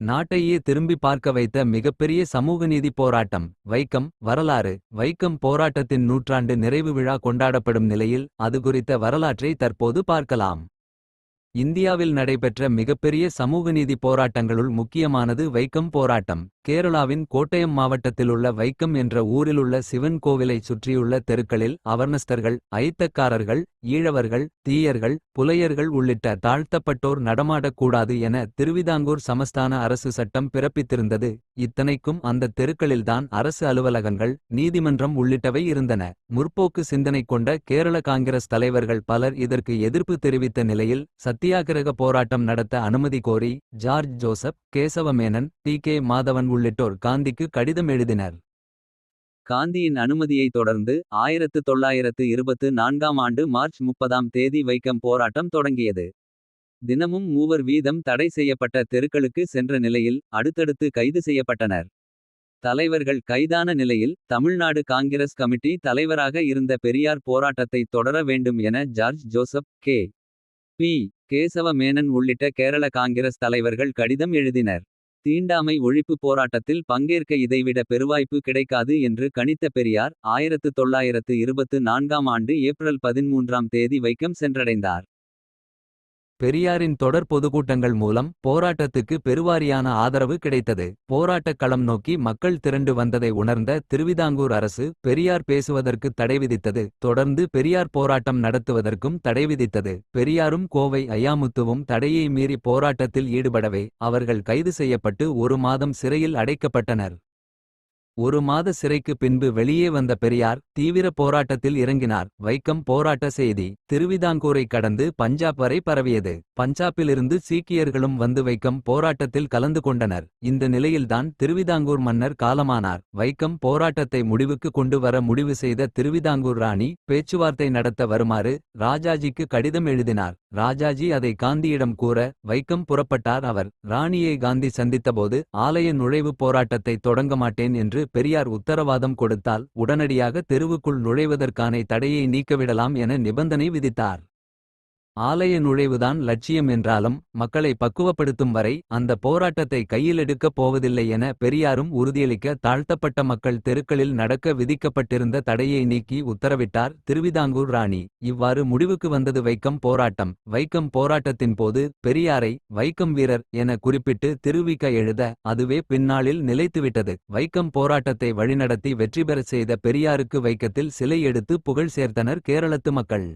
நாட்டையே திரும்பி பார்க்க வைத்த மிகப்பெரிய சமூக நீதி போராட்டம் வைக்கம் வரலாறு. வைக்கம் போராட்டத்தின் நூற்றாண்டு நிறைவு விழா கொண்டாடப்படும் நிலையில் அது குறித்த வரலாற்றை தற்போது பார்க்கலாம். இந்தியாவில் நடைபெற்ற மிகப்பெரிய சமூக நீதி போராட்டங்களுள் முக்கியமானது வைக்கம் போராட்டம். கேரளாவின் கோட்டயம் மாவட்டத்திலுள்ள வைக்கம் என்ற ஊரிலுள்ள சிவன் கோவிலைச் சுற்றியுள்ள தெருக்களில் அவர்ணஸ்தர்கள் ஐத்தக்காரர்கள் ஈழவர்கள் தீயர்கள் புலையர்கள் உள்ளிட்ட தாழ்த்தப்பட்டோர் நடமாடக்கூடாது என திருவிதாங்கூர் சமஸ்தான அரசு சட்டம் பிறப்பித்திருந்தது. இத்தனைக்கும் அந்த தெருக்களில்தான் அரசு அலுவலகங்கள் நீதிமன்றம் உள்ளிட்டவை இருந்தன. முற்போக்கு சிந்தனை கொண்ட கேரள காங்கிரஸ் தலைவர்கள் பலர் இதற்கு எதிர்ப்பு தெரிவித்த நிலையில் சத்தியாகிரக போராட்டம் நடத்த அனுமதி கோரி George Joseph Kesavamenon T. K. Madhavan உள்ளிட்டோர் காந்திக்கு கடிதம் எழுதினர். காந்தியின் அனுமதியை தொடர்ந்து ஆயிரத்து தொள்ளாயிரத்து இருபத்து நான்காம் ஆண்டு மார்ச் முப்பதாம் தேதி வைக்கம் போராட்டம் தொடங்கியது. தினமும் மூவர் வீதம் தடை செய்யப்பட்ட தெருக்களுக்கு சென்ற நிலையில் அடுத்தடுத்து கைது செய்யப்பட்டனர். தலைவர்கள் கைதான நிலையில் தமிழ்நாடு காங்கிரஸ் கமிட்டி தலைவராக இருந்த பெரியார் போராட்டத்தை தொடர வேண்டும் என George Joseph K. P. Kesava Menon உள்ளிட்ட கேரள காங்கிரஸ் தலைவர்கள் கடிதம் எழுதினர். தீண்டாமை ஒழிப்பு போராட்டத்தில் பங்கேற்க இதைவிட பெருவாய்ப்பு கிடைக்காது என்று கணித்த பெரியார் ஆயிரத்து தொள்ளாயிரத்து இருபத்து நான்காம் ஆண்டு ஏப்ரல் பதிமூன்றாம் தேதி வைக்கம் சென்றடைந்தார். பெரியாரின் தொடர் பொதுக்கூட்டங்கள் மூலம் போராட்டத்துக்கு பெருவாரியான ஆதரவு கிடைத்தது. போராட்டக் களம் நோக்கி மக்கள் திரண்டு வந்ததை உணர்ந்த திருவிதாங்கூர் அரசு பெரியார் பேசுவதற்கு தடை விதித்தது. தொடர்ந்து பெரியார் போராட்டம் நடத்துவதற்கும் தடை விதித்தது. பெரியாரும் கோவை ஐயாமுத்துவும் தடையை மீறி போராட்டத்தில் ஈடுபடவே அவர்கள் கைது செய்யப்பட்டு ஒரு மாதம் சிறையில் அடைக்கப்பட்டனர். ஒரு மாத சிறைக்கு பின்பு வெளியே வந்த பெரியார் தீவிர போராட்டத்தில் இறங்கினார். வைக்கம் போராட்ட செய்தி திருவிதாங்கூரை கடந்து பஞ்சாப் வரை பரவியது. பஞ்சாபிலிருந்து சீக்கியர்களும் வந்து வைக்கம் போராட்டத்தில் கலந்து கொண்டனர். இந்த நிலையில்தான் திருவிதாங்கூர் மன்னர் காலமானார். வைக்கம் போராட்டத்தை முடிவுக்கு கொண்டு வர முடிவு செய்த திருவிதாங்கூர் ராணி பேச்சுவார்த்தை நடத்த வருமாறு ராஜாஜிக்கு கடிதம் எழுதினார். ராஜாஜி அதை காந்தியிடம் கூற வைக்கம் புறப்பட்டார். அவர் ராணியை காந்தி சந்தித்தபோது ஆலய நுழைவுப் போராட்டத்தை தொடங்க மாட்டேன் என்று பெரியார் உத்தரவாதம் கொடுத்தால் உடனடியாக தெருவுக்குள் நுழைவதற்கான தடையை நீக்கவிடலாம் என நிபந்தனை விதித்தார். ஆலய நுழைவுதான் லட்சியம் என்றாலும் மக்களை பக்குவப்படுத்தும் வரை அந்த போராட்டத்தை கையில் எடுக்கப் போவதில்லை என பெரியாரும் உறுதியளிக்க தாழ்த்தப்பட்ட மக்கள் தெருக்களில் நடக்க விதிக்கப்பட்டிருந்த தடையை நீக்கி உத்தரவிட்டார் திருவிதாங்கூர் ராணி. இவ்வாறு முடிவுக்கு வந்தது வைக்கம் போராட்டம். வைக்கம் போராட்டத்தின் போது பெரியாரை வைக்கம் வீரர் என குறிப்பிட்டு திருவிக்க எழுத அதுவே பின்னாளில் நிலைத்துவிட்டது. வைக்கம் போராட்டத்தை வழிநடத்தி வெற்றி பெறச் செய்த பெரியாருக்கு வைக்கத்தில் சிலை எடுத்து புகழ் சேர்த்தனர் கேரளத்து மக்கள்.